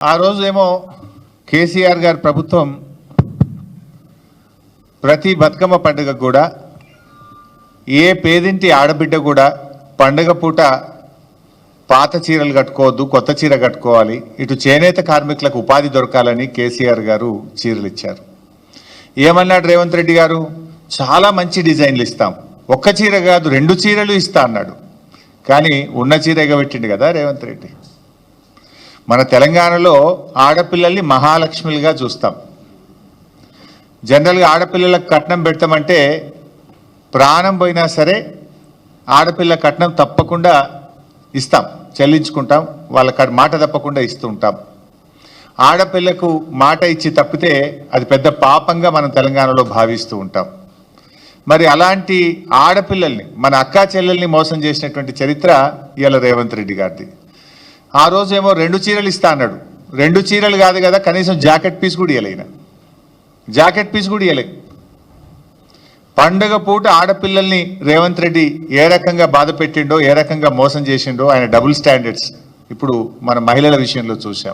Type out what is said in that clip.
ఆ రోజు ఏమో కేసీఆర్ గారి ప్రభుత్వం ప్రతి బతుకమ్మ పండుగ కూడా ఏ పేదింటి ఆడబిడ్డ కూడా పండుగ పూట పాత చీరలు కట్టుకోవద్దు కొత్త చీర కట్టుకోవాలి. ఇటు చేనేత కార్మికులకు ఉపాధి దొరకాలని కేసీఆర్ గారు చీరలు ఇచ్చారు. ఏమన్నాడు రేవంత్ రెడ్డి గారు? చాలా మంచి డిజైన్లు ఇస్తాం. ఒక్క చీర కాదు రెండు చీరలు ఇస్తా అన్నాడు. కానీ ఉన్న చీర ఎగబెట్టిండు కదా రేవంత్ రెడ్డి. మన తెలంగాణలో ఆడపిల్లల్ని మహాలక్ష్మిలుగా చూస్తాం. జనరల్గా ఆడపిల్లలకు కట్నం పెడతామంటే ప్రాణం పోయినా సరే ఆడపిల్ల కట్నం తప్పకుండా ఇస్తాం చెల్లించుకుంటాం వాళ్ళ మాట తప్పకుండా ఇస్తూ ఉంటాం. ఆడపిల్లకు మాట ఇచ్చి తప్పితే అది పెద్ద పాపంగా మనం తెలంగాణలో భావిస్తూ ఉంటాం. మరి అలాంటి ఆడపిల్లల్ని మన అక్కా చెల్లెల్ని మోసం చేసినటువంటి చరిత్ర ఇవాళ రేవంత్ రెడ్డి గారిది. ఆ రోజు ఏమో రెండు చీరలు ఇస్తా అన్నాడు. రెండు చీరలు కాదు కదా కనీసం జాకెట్ పీస్ కూడా ఇవ్వలేన జాకెట్ పీస్ కూడా ఇవ్వలే పండగ పూట ఆడపిల్లల్ని రేవంత్ రెడ్డి ఏ రకంగా బాధ పెట్టిండో ఏ రకంగా మోసం చేసిండో ఆయన డబుల్ స్టాండర్డ్స్ ఇప్పుడు మన మహిళల విషయంలో చూసాం